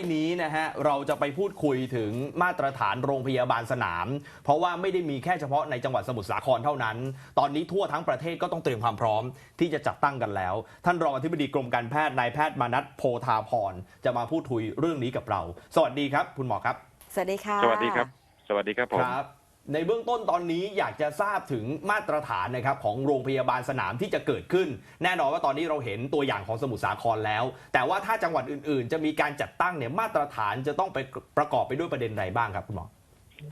ที่นี้นะฮะเราจะไปพูดคุยถึงมาตรฐานโรงพยาบาลสนาม เพราะว่าไม่ได้มีแค่เฉพาะในจังหวัดสมุทรสาครเท่านั้น ตอนนี้ทั่วทั้งประเทศก็ต้องเตรียมความพร้อมที่จะจัดตั้งกันแล้ว ท่านรองอธิบดีกรมการแพทย์นายแพทย์มานัทโพธาพรจะมาพูดคุยเรื่องนี้กับเรา สวัสดีครับ คุณหมอครับ สวัสดีค่ะ สวัสดีครับ สวัสดีครับผมครับ ในเบื้องต้นตอนนี้อยากจะทราบถึงมาตรฐานนะครับของโรงพยาบาลสนามที่จะเกิดขึ้น แน่นอนว่าตอนนี้เราเห็นตัวอย่างของสมุทรสาครแล้ว แต่ว่าถ้าจังหวัดอื่น ๆ จะมีการจัดตั้งเนี่ยมาตรฐานจะต้องไปประกอบไปด้วยประเด็นใดบ้างครับคุณหมอ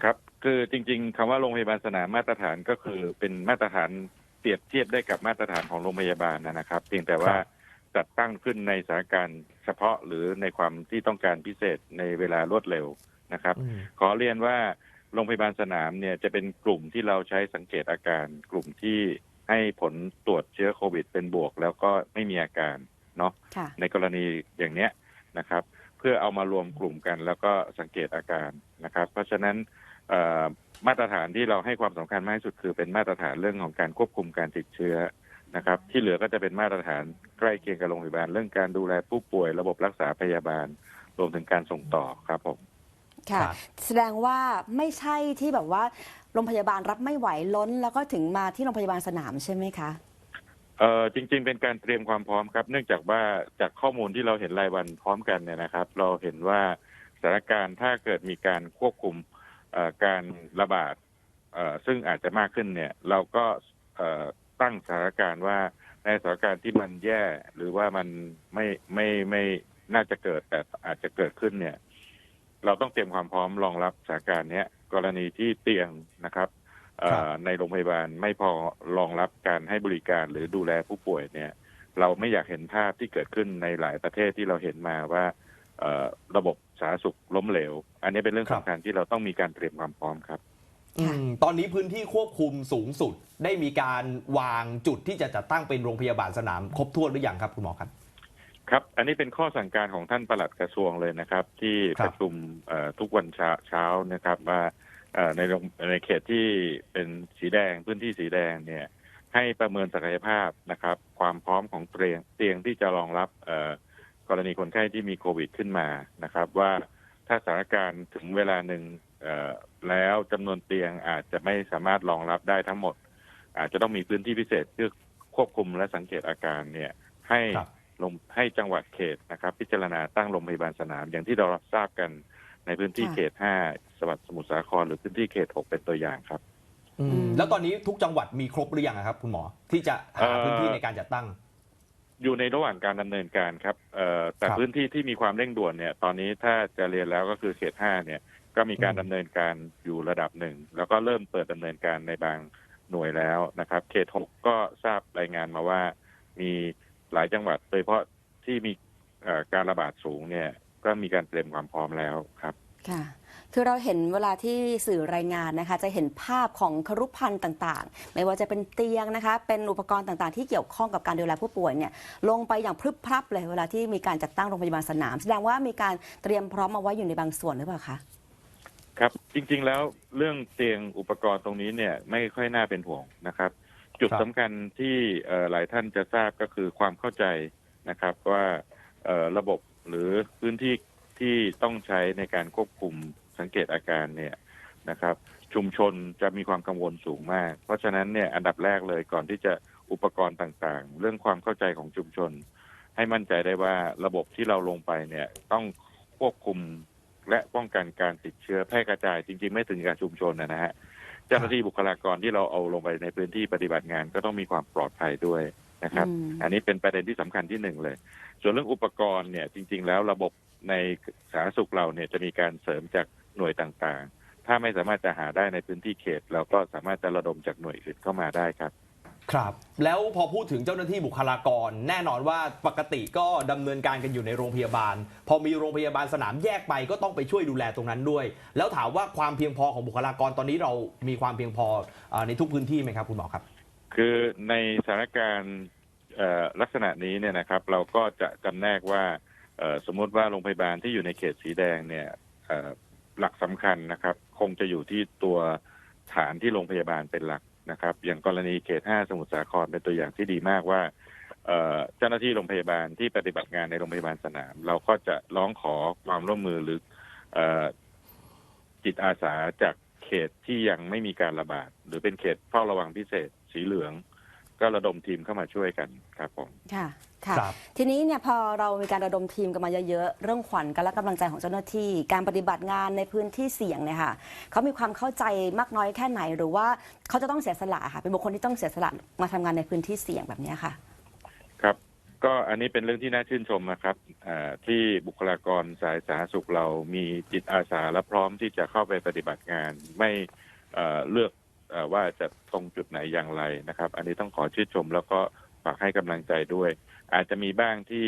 ครับ คือจริง ๆคำว่าโรงพยาบาลสนามมาตรฐานก็คือเป็นมาตรฐานเปรียบเทียบได้กับมาตรฐานของโรงพยาบาลนะครับเพียงแต่ว่าครับจัดตั้งขึ้นในสถานการณ์เฉพาะหรือในความที่ต้องการพิเศษในเวลารวดเร็วนะครับอืมขอเรียนว่า โรงพยาบาลสนามเนี่ยจะเป็นกลุ่มที่เราใช้สังเกตอาการ กลุ่มที่ให้ผลตรวจเชื้อโควิด เป็นบวก แล้วก็ไม่มีอาการเนาะค่ะในกรณีอย่างเนี้ยนะครับ เพื่อเอามารวมกลุ่มกัน แล้วก็สังเกตอาการนะครับ เพราะฉะนั้นเอ่อมาตรฐานที่เราให้ความสำคัญมากที่สุดคือเป็นมาตรฐานเรื่องของการควบคุมการติดเชื้อนะครับ ที่เหลือก็จะเป็นมาตรฐานใกล้เคียงกับโรงพยาบาล เรื่องการดูแลผู้ป่วยระบบรักษาพยาบาล รวมถึงการส่งต่อครับผม ค่ะ ครับ แสดงว่าไม่ใช่ที่แบบว่าโรงพยาบาลรับไม่ไหวล้น แล้วก็ถึงมาที่โรงพยาบาลสนามใช่ไหมคะ เออจริง ๆ เป็นการเตรียมความพร้อมครับ เนื่องจากว่าจากข้อมูลที่เราเห็นรายวันพร้อมกันเนี่ยนะครับ เราเห็นว่าสถานการณ์ถ้าเกิดมีการควบคุมเอ่อการระบาดเอ่อซึ่งอาจจะมากขึ้นเนี่ย เราก็เอ่อตั้งสถานการณ์ว่าในสถานการณ์ที่มันแย่หรือว่ามันไม่ไม่ไม่น่าจะเกิดแต่อาจจะเกิดขึ้นเนี่ย เราต้องเตรียมความพร้อมรองรับสถานการณ์เนี้ยกรณีที่เตียงนะครับเอ่ครับอในโรงพยาบาลไม่พอรองรับการให้บริการหรือดูแลผู้ป่วยเนี่ย เราไม่อยากเห็นภาพที่เกิดขึ้นในหลายประเทศที่เราเห็นมาว่าเอ่อระบบสาธารณสุขล้มเหลว อันนี้เป็นเรื่องครับสำคัญที่เราต้องมีการเตรียมความพร้อมครับอืมตอนนี้พื้นที่ควบคุมสูงสุดได้มีการวางจุดที่จะจัดตั้งเป็นโรงพยาบาลสนามครบถ้วนหรือยังครับคุณหมอครับ ครับ อันนี้เป็นข้อสั่งการของท่านปลัดกระทรวงเลยนะครับ ที่ครับ ประชุมเอ่อทุกวันเช้าเช้านะครับว่าเอ่อในโรงในเขตที่เป็นสีแดงพื้นที่สีแดงเนี่ย ให้ประเมินศักยภาพนะครับ ความพร้อมของเตียงเตียงที่จะรองรับเอ่อกรณีคนไข้ที่มีโควิดขึ้นมานะครับ ว่าถ้าสถานการณ์ถึงเวลาหนึ่งเอ่อแล้วจำนวนเตียงอาจจะไม่สามารถรองรับได้ทั้งหมด อาจจะต้องมีพื้นที่พิเศษเพื่อควบคุมและสังเกตอาการเนี่ยให้ ครับ ลงให้จังหวัดเขตนะครับ พิจารณาตั้งโรงพยาบาลสนาม อย่างที่เราทราบกันในพื้นที่ค่ะเขต5สวัสดิ์สมุทรสาครหรือพื้นที่เขต6เป็นตัวอย่างครับ อืมแล้วตอนนี้ทุกจังหวัดมีครบหรือยังอะครับ คุณหมอที่จะหาเอ่อพื้นที่ในการจัดตั้ง อยู่ในระหว่างการดำเนินการครับเอ่อแต่ครับ พื้นที่ที่มีความเร่งด่วนเนี่ย ตอนนี้ถ้าจะเรียนแล้วก็คือเขต5เนี่ย ก็มีการอืมดำเนินการอยู่ระดับหนึ่ง แล้วก็เริ่มเปิดดำเนินการในบางหน่วยแล้วนะครับ เขต6ก็ทราบรายงานมาว่า มี หลายจังหวัดโดยเฉพาะที่มีเอ่อการระบาดสูงเนี่ยก็มีการเตรียมความพร้อมแล้วครับค่ะคือเราเห็นเวลาที่สื่อรายงานนะคะ จะเห็นภาพของครุพันธ์ต่างๆ ไม่ว่าจะเป็นเตียงนะคะ เป็นอุปกรณ์ต่างๆ ที่เกี่ยวข้องกับการดูแลผู้ป่วยเนี่ยลงไปอย่างพรึบพรับเลยเวลาที่มีการจัดตั้งโรงพยาบาลสนาม แสดงว่ามีการเตรียมพร้อมมาไว้อยู่ในบางส่วนหรือเปล่าคะครับจริงๆแล้วเรื่องเตียงอุปกรณ์ตรงนี้เนี่ยไม่ค่อยน่าเป็นห่วงนะครับ จุดสำคัญที่หลายท่านจะทราบก็คือความเข้าใจนะครับว่าระบบหรือพื้นที่ที่ต้องใช้ในการควบคุมสังเกตอาการเนี่ยนะครับ ชุมชนจะมีความกังวลสูงมาก เพราะฉะนั้นเนี่ยอันดับแรกเลยก่อนที่จะอุปกรณ์ต่างๆ เรื่องความเข้าใจของชุมชน ให้มั่นใจได้ว่าระบบที่เราลงไปเนี่ยต้องควบคุมและป้องกันการติดเชื้อแพร่กระจายจริง ๆ ไม่ถึงกับชุมชนนะฮะ จ้าหน้าที่บุคลากรที่เราเอาลงไปในพื้นที่ปฏิบัติงานก็ต้องมีความปลอดภัยด้วยนะครับอืมอันนี้เป็นประเด็นที่สำคัญที่หนึ่งเลย ส่วนเรื่องอุปกรณ์เนี่ยจริง ๆ แล้วระบบในสาธารณสุขเราเนี่ยจะมีการเสริมจากหน่วยต่างๆ ถ้าไม่สามารถจะหาได้ในพื้นที่เขต เราก็สามารถจะระดมจากหน่วยอื่นเข้ามาได้ครับ ครับ แล้วพอพูดถึงเจ้าหน้าที่บุคลากร แน่นอนว่าปกติก็ดำเนินการกันอยู่ในโรงพยาบาล พอมีโรงพยาบาลสนามแยกไปก็ต้องไปช่วยดูแลตรงนั้นด้วย แล้วถามว่าความเพียงพอของบุคลากรตอนนี้เรามีความเพียงพอเอ่อในทุกพื้นที่ไหมครับคุณหมอครับ คือในสถานการณ์เอ่อลักษณะนี้เนี่ยนะครับ เราก็จะจำแนกว่าเอ่อสมมติว่าโรงพยาบาลที่อยู่ในเขตสีแดงเนี่ยเอ่อหลักสำคัญนะครับ คงจะอยู่ที่ตัวฐานที่โรงพยาบาลเป็นหลัก นะครับอย่างกรณีเขตห้าสมุทรสาครเป็นตัวอย่างที่ดีมากว่าเจ้าหน้าที่โรงพยาบาลที่ปฏิบัติงานในโรงพยาบาลสนาม เราก็จะร้องขอความร่วมมือหรือจิตอาสาจากเขตที่ยังไม่มีการระบาด หรือเป็นเขตเฝ้าระวังพิเศษสีเหลือง ก็ระดมทีมเข้ามาช่วยกันครับผม ค่ะ ค่ะ ครับ ทีนี้เนี่ยพอเรามีการระดมทีมกันมาเยอะๆ เรื่องขวัญกันและกำลังใจของเจ้าหน้าที่ การปฏิบัติงานในพื้นที่เสี่ยงเนี่ยค่ะเขามีความเข้าใจมากน้อยแค่ไหนหรือว่าเขาจะต้องเสียสละค่ะ เป็นบุคคลที่ต้องเสียสละมาทำงานในพื้นที่เสี่ยงแบบเนี้ยค่ะ ครับ ก็อันนี้เป็นเรื่องที่น่าชื่นชมนะครับอ่าที่บุคลากรสายสาธารณสุขเรามีจิตอาสาและพร้อมที่จะเข้าไปปฏิบัติงาน ไม่เอ่อเลือกเออ ว่าจะตรงจุดไหนอย่างไรนะครับ อันนี้ต้องขอชื่นชม แล้วก็ฝากให้กำลังใจด้วย อาจจะมีบ้างที่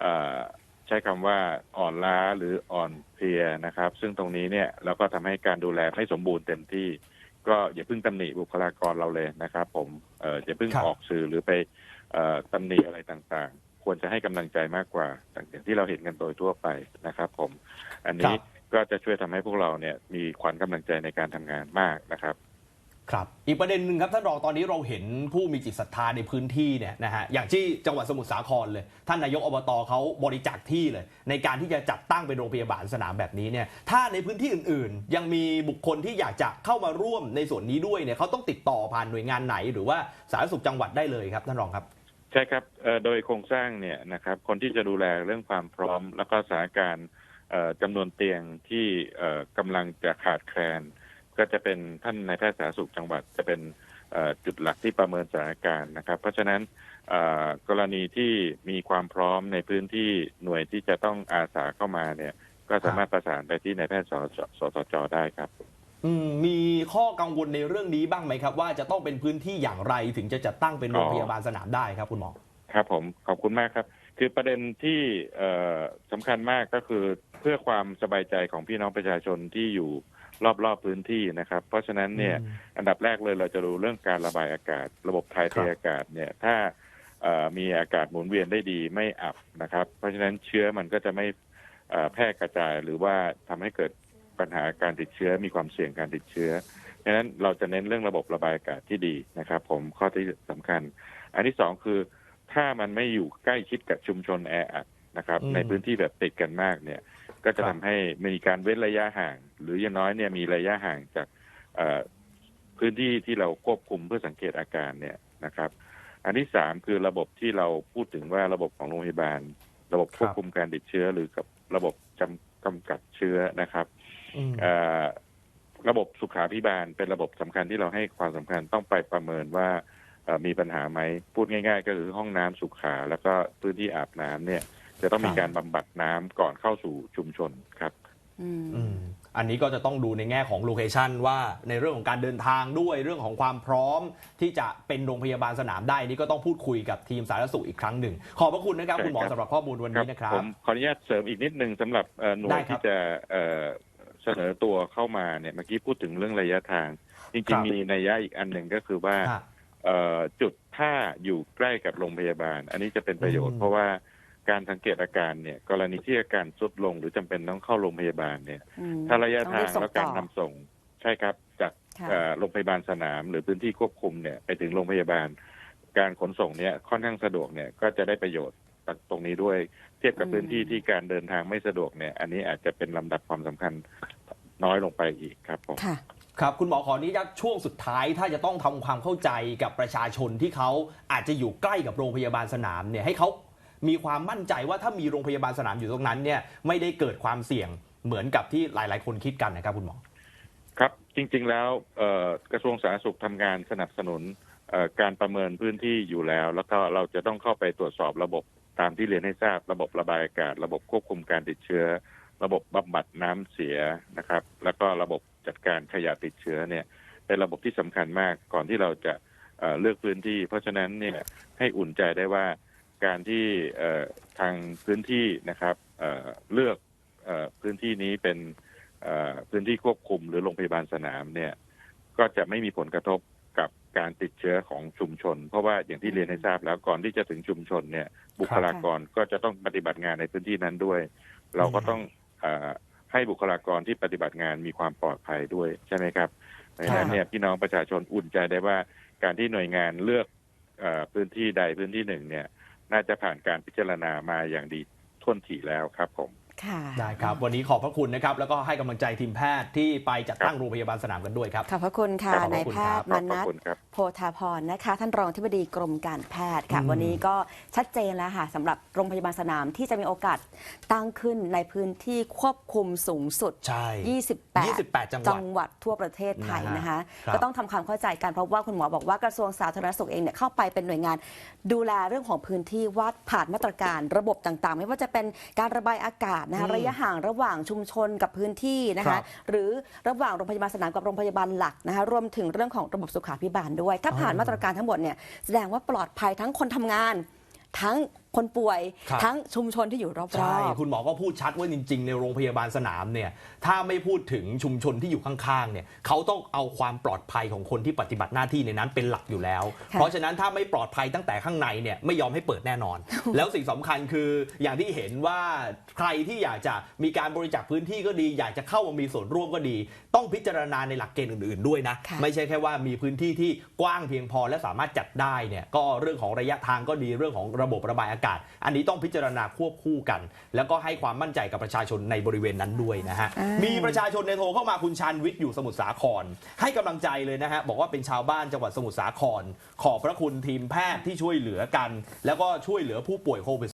เอ่อใช้คำว่าอ่อนล้าหรืออ่อนเพลียนะครับ ซึ่งตรงนี้เนี่ยเราก็ทำให้การดูแลไม่สมบูรณ์เต็มที่ ก็อย่าเพิ่งตำหนิบุคลากรเราเลยนะครับ ผมเอ่ออย่าเพิ่งครับออกสื่อหรือไปเอ่อตำหนิอะไรต่างๆ ควรจะให้กำลังใจมากกว่าอย่างที่เราเห็นกันโดยทั่วไปนะครับ ผม อันนี้ก็จะช่วยทำให้พวกเราเนี่ยมีขวัญกำลังใจในการทำงานมากนะครับ ครับอีกประเด็นหนึ่งครับท่านรองตอนนี้เราเห็นผู้มีจิตศรัทธาในพื้นที่เนี่ยนะฮะอย่างที่จังหวัดสมุทรสาครเลย ท่านนายกอบตเขาบริจาคที่เลย ในการที่จะจัดตั้งเป็นโรงพยาบาลสนามแบบนี้เนี่ยถ้าในพื้นที่อื่นๆ ยังมีบุคคลที่อยากจะเข้ามาร่วมในส่วนนี้ด้วยเนี่ยเขาต้องติดต่อผ่านหน่วยงานไหน หรือว่าสาธารณสุขจังหวัดได้เลยครับท่านรองครับใช่ครับเอ่อโดยโครงสร้างเนี่ยนะครับคนที่จะดูแลเรื่องความพร้อม แล้วก็สถานการณ์เอ่อจำนวนเตียงที่เอ่อกำลังจะขาดแคลน ก็จะเป็นท่านนายแพทย์สาธารณสุขจังหวัดจะเป็นเอ่อจุดหลักที่ประเมินสถานการณ์นะครับ เพราะฉะนั้นเอ่อกรณีที่มีความพร้อมในพื้นที่หน่วยที่จะต้องอาสาเข้ามาเนี่ยก็สามารถประสานไปที่นายแพทย์สสสสจได้ครับอืมมีข้อกังวลในเรื่องนี้บ้างไหมครับ ว่าจะต้องเป็นพื้นที่อย่างไรถึงจะจัดตั้งเป็นโรงพยาบาลสนามได้ครับคุณหมอครับผมขอบคุณมากครับ คือประเด็นที่เอ่อสำคัญมากก็คือเพื่อความสบายใจของพี่น้องประชาชนที่อยู่ รอบๆพื้นที่นะครับ เพราะฉะนั้นเนี่ยอืมอันดับแรกเลยเราจะดูเรื่องการระบายอากาศ ระบบถ่ายเทครับอากาศเนี่ยถ้าเอ่อมีอากาศหมุนเวียนได้ดีไม่อับนะครับ เพราะฉะนั้นเชื้อมันก็จะไม่เอ่อแพร่กระจายหรือว่าทำให้เกิดปัญหาการติดเชื้อมีความเสี่ยงการติดเชื้อเพราะฉะนั้นเราจะเน้นเรื่องระบบระบายอากาศที่ดีนะครับ ผมข้อที่สำคัญ อันที่สองคือ ถ้ามันไม่อยู่ใกล้ชิดกับชุมชนแออัดนะครับอืมในพื้นที่แบบติดกันมากเนี่ย ก็จะครัทำบให้มีการเว้นระยะห่าง หรืออย่างน้อยเนี่ยมีระยะห่างจากเอ่อพื้นที่ที่เราควบคุมเพื่อสังเกตอาการเนี่ยนะครับ อันที่สามคือระบบที่เราพูดถึงว่าระบบของโรงพยาบาล ระบบควบคุมการติดเชื้อหรือกับระบบจำกำกัดเชื้อนะครับอืมเอ่อระบบสุขาพิบาลเป็นระบบสำคัญที่เราให้ความสำคัญต้องไปประเมินว่าเอ่อมีปัญหาไหมพูดง่าย ๆ ก็คือห้องน้ำสุขาแล้วก็พื้นที่อาบน้ำเนี่ย จะต้องมีครับการบำบัดน้ำก่อนเข้าสู่ชุมชนครับ อืม อืมอันนี้ก็จะต้องดูในแง่ของโลเคชันว่าในเรื่องของการเดินทางด้วยเรื่องของความพร้อม ที่จะเป็นโรงพยาบาลสนามได้นี่ก็ต้องพูดคุยกับทีมสาธารณสุขอีกครั้งหนึ่ง ขอบพระคุณนะครับใช่คุณหมอครับ สำหรับข้อมูลวันนี้นะครับผมขออนุญาตเสริมอีกนิดนึงสำหรับเอ่อหน่วได้ยครับที่จะเอ่อเสนอตัวเข้ามาเนี่ยเมื่อกี้พูดถึงเรื่องระยะทาง จครัริงบ ๆ มีนัยยะอีกอันหนึ่งก็คือว่า ฮะ เอ่อจุดท่าอยู่ใกล้กับโรงพยาบาล อันนี้จะเป็นประโยชน์อืมเพราะว่า การสังเกตอาการเนี่ย กรณีที่อาการทรุดลงหรือจำเป็นต้องเข้าโรงพยาบาลเนี่ยอืมถ้าระยะต้องทารีงบส่งและการต่อนำส่งใช่ครับ จากค่ะเอ่อโรงพยาบาลสนาม หรือพื้นที่ควบคุมเนี่ยไปถึงโรงพยาบาล การขนส่งเนี่ยค่อนข้างสะดวกเนี่ยก็จะได้ประโยชน์ตรงนี้ด้วย เทียบกับพื้นที่ที่การเดินทางไม่สะดวกเนี่ย อันนี้อาจจะเป็นลำดับความสำคัญน้อยลงไปอีกครับผมค่ะครับคุณหมอขออนุญาตช่วงสุดท้ายถ้าจะต้องทำความเข้าใจกับประชาชนที่เขาอาจจะอยู่ใกล้กับโรงพยาบาลสนามเนี่ยให้เขา มีความมั่นใจว่าถ้ามีโรงพยาบาลสนามอยู่ตรงนั้นเนี่ยไม่ได้เกิดความเสี่ยงเหมือนกับที่หลาย ๆ คนคิดกันนะครับคุณหมอ ครับจริง ๆ แล้วกระทรวงสาธารณสุขทำงานสนับสนุนการประเมินพื้นที่อยู่แล้ว แล้วก็เราจะต้องเข้าไปตรวจสอบระบบตามที่เรียนให้ทราบ ระบบระบายอากาศ ระบบควบคุมการติดเชื้อ ระบบบำบัดน้ำเสียนะครับ แล้วก็ระบบจัดการขยะติดเชื้อเนี่ยเป็นระบบที่สำคัญมากก่อนที่เราจะเเลือกพื้นที่ เพราะฉะนั้นเนี่ยให้อุ่นใจได้ว่า การที่เอ่อทางพื้นที่นะครับเอ่อเลือกเอ่อพื้นที่นี้เป็นเอ่อพื้นที่ควบคุมหรือโรงพยาบาลสนามเนี่ยก็จะไม่มีผลกระทบกับการติดเชื้อของชุมชน เพราะว่าอย่างที่เรียนให้ทราบแล้วก่อนที่จะถึงชุมชนเนี่ย บุคลากรก็จะต้องปฏิบัติงานในพื้นที่นั้นด้วย เราก็ต้องเออให้บุคลากรที่ปฏิบัติงานมีความปลอดภัยด้วยใช่ไหมครับดังนั้นเนี่ยพี่น้องประชาชนอุ่นใจได้ว่าการที่หน่วยงานเลือกเออพื้นที่ใดพื้นที่หนึ่งเนี่ย น่าจะผ่านการพิจารณามาอย่างดีท่วนทีแล้วครับผม ค่ะได้ครับ วันนี้ขอบพระคุณนะครับ แล้วก็ให้กำลังใจทีมแพทย์ที่ไปจัดตั้งโรงพยาบาลสนามกันด้วยครับ ขอบพระคุณค่ะขอบพนายระคุณแพครับ ทย์ขมาอบพนัระทคุณครับโพธาพรนะคะ ท่านรองที่บดีกรมการแพทย์ค่ะอืมวันนี้ก็ชัดเจนแล้วค่ะสำหรับโรงพยาบาลสนามที่จะมีโอกาสตั้งขึ้นในพื้นที่ควบคุมสูงสุด ใช่28 28จังหวัดจังหวัดทั่วประเทศไทยนะคะครับก็ต้องทำความเข้าใจกัน เพราะว่าคุณหมอบอกว่ากระทรวงสาธารณสุขเองเนี่ยเข้าไปเป็นหน่วยงาน ดูแลเรื่องของพื้นที่วัดผ่านมาตรการระบบต่างๆ ไม่ว่าจะเป็นการระบายอากาศนะคะอืมระยะห่างระหว่างชุมชนกับพื้นที่นะครัคะบหรือระหว่างโรงพยาบาลสนามกับโรงพยาบาลหลักนะคะรวมถึงเรื่องของระบบสุขาภิบาลด้วย ถ้าผ่านมาตรการทั้งหมดเนี่ยแสดงว่าปลอดภัยทั้งคนทำงาน ทั้ง คนป่วยครับทั้งชุมชนที่อยู่รอบๆ ใช่คุณหมอก็พูดชัดว่าจริง ๆ ในโรงพยาบาลสนามเนี่ยถ้าไม่พูดถึงชุมชนที่อยู่ข้างๆเนี่ยเขาต้องเอาความปลอดภัยของคนที่ปฏิบัติหน้าที่ในนั้นเป็นหลักอยู่แล้ว ค่ะ เพราะฉะนั้นถ้าไม่ปลอดภัยตั้งแต่ข้างในเนี่ยไม่ยอมให้เปิดแน่นอน แล้วสิ่งสำคัญคืออย่างที่เห็นว่าใครที่อยากจะมีการบริจาคพื้นที่ก็ดี อยากจะเข้ามามีส่วนร่วมก็ดี ต้องพิจารณาในหลักเกณฑ์อื่นๆด้วยนะ ค่ะ ไม่ใช่แค่ว่ามีพื้นที่ที่กว้างเพียงพอและสามารถจัดได้เนี่ยก็เรื่องของระยะทางก็ดีเรื่องของระบบระบายอากาศอันนี้ต้องพิจารณาควบคู่กัน แล้วก็ให้ความมั่นใจกับประชาชนในบริเวณนั้นด้วยนะฮะอ่ามีมีประชาชนในยโทรเข้ามาคุณชานวิทย์อยู่สมุทรสาคร ให้กำลังใจเลยนะฮะบอกว่าเป็นชาวบ้านจังหวัดสมุทรสาคร ขอบพระคุณทีมแพทย์ที่ช่วยเหลือกัน แล้วก็ช่วยเหลือผู้ป่วยโควิด